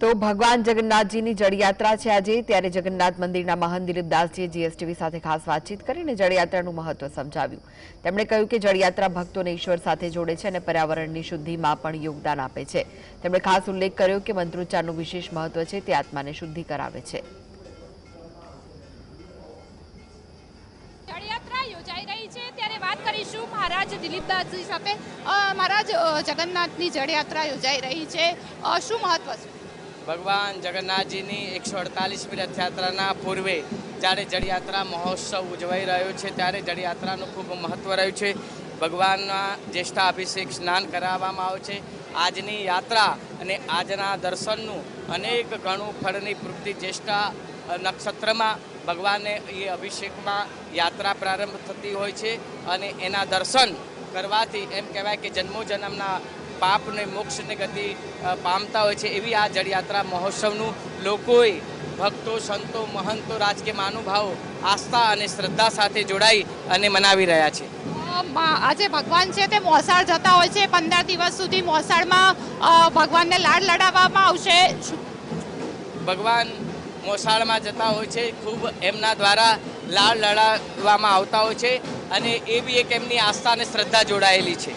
તો ભગવાન જગન્નાથજીની જળયાત્રા છે આજે. ત્યારે જગન્નાથ મંદિરના મહંત દિલીપદાસજીએ જીએસટીવી સાથે ખાસ વાતચીત કરીને જળયાત્રાનું મહત્વ સમજાવ્યું. તેમણે કહ્યું કે જળયાત્રા ભક્તોને ઈશ્વર સાથે જોડે છે અને પર્યાવરણની શુદ્ધિમાં પણ યોગદાન આપે છે. તેમણે ખાસ ઉલ્લેખ કર્યો કે મંત્રોચ્ચારનું વિશેષ મહત્વ છે, તે આત્માને શુદ્ધિ કરાવે છે. યોજાઈ રહી છે. મહારાજ દિલીપદાસજી સાથે. મહારાજ જગન્નાથની જળયાત્રા યોજાઈ રહી છે. શું મહત્વ છે? ભગવાન જગન્નાથજીની એકસો અડતાલીસમી રથયાત્રાના પૂર્વે જ્યારે જળયાત્રા મહોત્સવ ઉજવાઈ રહ્યો છે, ત્યારે જળયાત્રાનું ખૂબ મહત્ત્વ રહ્યું છે. ભગવાનના જ્યેષ્ઠાભિષેક સ્નાન કરાવવામાં આવે છે. આજની યાત્રા અને આજના દર્શનનું અનેક ગણું ફળની પૂર્તિ જ્યેષ્ઠા નક્ષત્રમાં ભગવાનને એ અભિષેકમાં યાત્રા પ્રારંભ થતી હોય છે અને એના દર્શન કરવાથી એમ કહેવાય કે જન્મો જન્મના પાપને મોક્ષને ગતિ પામતા હોય છે એવી આ જળયાત્રા મહોત્સવનું લોકોએ ભક્તો સંતો મહંતો રાજકીય મહાનુભાવો આસ્થા અને શ્રદ્ધા સાથે જોડાઈ અને મનાવી રહ્યા છે. આજે ભગવાન છે તે મોસાળ જતા હોય છે. પંદર દિવસ સુધી મોસાળમાં ભગવાનને લાડ લડાવવામાં આવશે. ભગવાન મોસાળમાં જતા હોય છે ખૂબ એમના દ્વારા લાળ લડાવવામાં આવતા હોય છે અને એ બી એક એમની આસ્થા અને શ્રદ્ધા જોડાયેલી છે.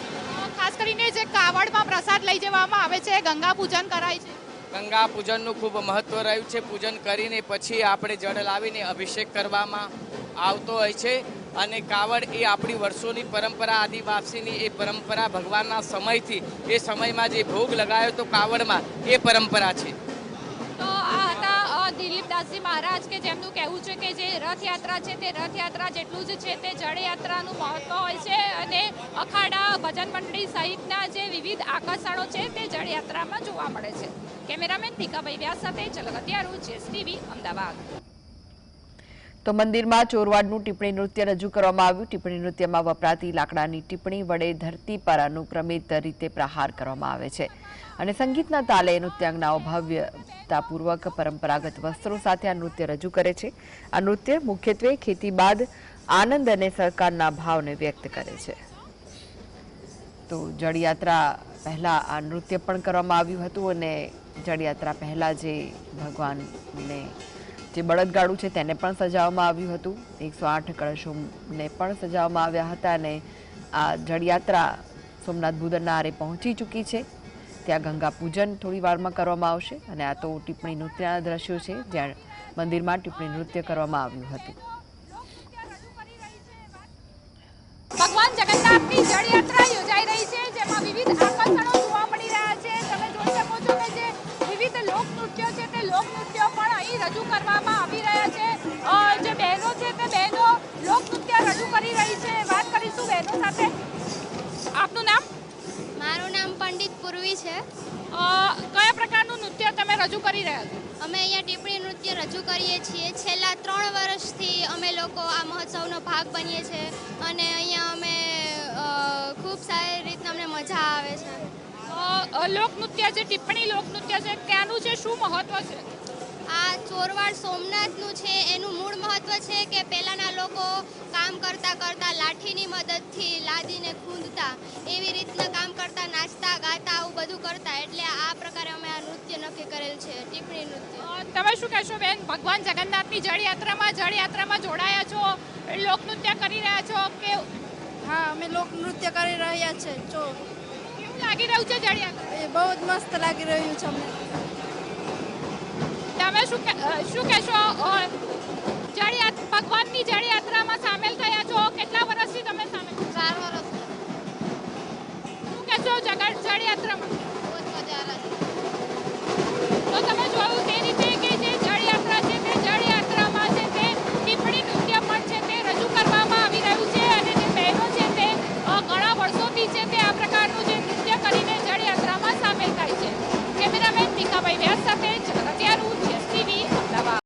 કરીને જે કાવડમાં પ્રસાદ લઈ જવામાં આવે છે, ગંગા પૂજન કરાય છે. ગંગા પૂજનનું ખૂબ મહત્વ રહ્યું છે. પૂજન કરીને પછી આપણે જળ લાવીને અભિષેક કરવામાં આવતો હોય છે. અને કાવડ એ આપણી વર્ષોની પરંપરા, આદિવાસીની એ પરંપરા ભગવાનના સમયથી, એ સમયમાં જે ભોગ લગાયો તો કાવડમાં એ પરંપરા છે. દિલીપદાસજી મહારાજ કે જેમનું કહેવું છે કે જે રથયાત્રા છે તે રથયાત્રા જેટલું જ છે તે જળયાત્રાનું મહત્વ હોય છે અને અખાડા ભજન મંડળી સહિતના જે વિવિધ આકર્ષણો છે તે જળયાત્રામાં જોવા મળે છે. કેમેરામેન ભીખાભાઈ વ્યાસ સાથે જલગતિયારું જેસ ટીવી, અમદાવાદ. તો મંદિરમાં ચોરવાડનું ટિપ્પણી નૃત્ય રજૂ કરવામાં આવ્યું. ટિપ્પણી નૃત્યમાં વપરાતી લાકડાની ટિપ્પણી વડે ધરતી પર અનુક્રમિત રીતે પ્રહાર કરવામાં આવે છે. અને સંગીતના તાલે નૃત્યાંગનાઓ ભવ્યતાપૂર્વક પરંપરાગત વસ્ત્રો સાથે આ નૃત્ય રજૂ કરે છે. આ નૃત્ય મુખ્યત્વે ખેતી બાદ આનંદ અને સરકારના ભાવને વ્યક્ત કરે છે. તો જળયાત્રા પહેલા આ નૃત્ય પણ કરવામાં આવ્યું હતું અને જળયાત્રા પહેલા જે ભગવાનને જે બળદગાડું છે તેને પણ સજાવવામાં આવ્યું હતું. એકસો આઠ કળશોને પણ સજાવવામાં આવ્યા હતા અને આ જળયાત્રા સોમનાથ ભૂદરના આરે પહોંચી ચૂકી છે. ત્યાં ગંગા પૂજન થોડી વારમાં કરવામાં આવશે અને આ તો ટિપ્પણી નૃત્યના દ્રશ્યો છે, જ્યાં મંદિરમાં ટિપ્પણી નૃત્ય કરવામાં આવ્યું હતું. ભગવાન જગન્નાથની અહીં રજૂ કરવામાં આવી રહ્યા છે. જે બહેનો છે તે બહેનો લોકનૃત્ય રજૂ કરી રહી છે. વાત કરીશું બહેનો સાથે. આપનું નામ? મારું નામ પંડિત પૂર્વી છે. કયા પ્રકારનું નૃત્ય તમે રજૂ કરી રહ્યા છો? અમે અહીંયા ટીપણી નૃત્ય રજૂ કરીએ છીએ. છેલ્લા ત્રણ વર્ષથી અમે લોકો આ મહોત્સવનો ભાગ બનીએ છીએ અને અહીંયા અમે ખૂબ સારી રીતના અમને મજા આવે છે. લોકનૃત્ય જે ટિપ્પણી લોકનૃત્ય છે. ત્યાંનું છે શું મહત્વ છે? ચોરવાડ સોમનાથનું છે એનું મૂળ મહત્વ છે કે પહેલાંના લોકો કામ કરતા કરતા લાઠીની મદદથી લાદીને ખૂંદતા એવી રીતના કામ કરતા નાચતા ગાતા આવું બધું કરતા. એટલે આ પ્રકારે અમે આ નૃત્ય નક્કી કરેલ છે ટીપણી નૃત્ય. તમે શું કહેશો બેન? ભગવાન જગન્નાથની જળયાત્રામાં જળયાત્રામાં જોડાયા છો? લોકનૃત્ય કરી રહ્યા છો કે હા અમે લોક નૃત્ય કરી રહ્યા છે જો. કેવું લાગી રહ્યું છે જળયાત્રા? એ બહુ જ મસ્ત લાગી રહ્યું છે અમને. શું કે શું કહેશો? જળયાત્રા ભગવાનની જળયાત્રામાં સામેલ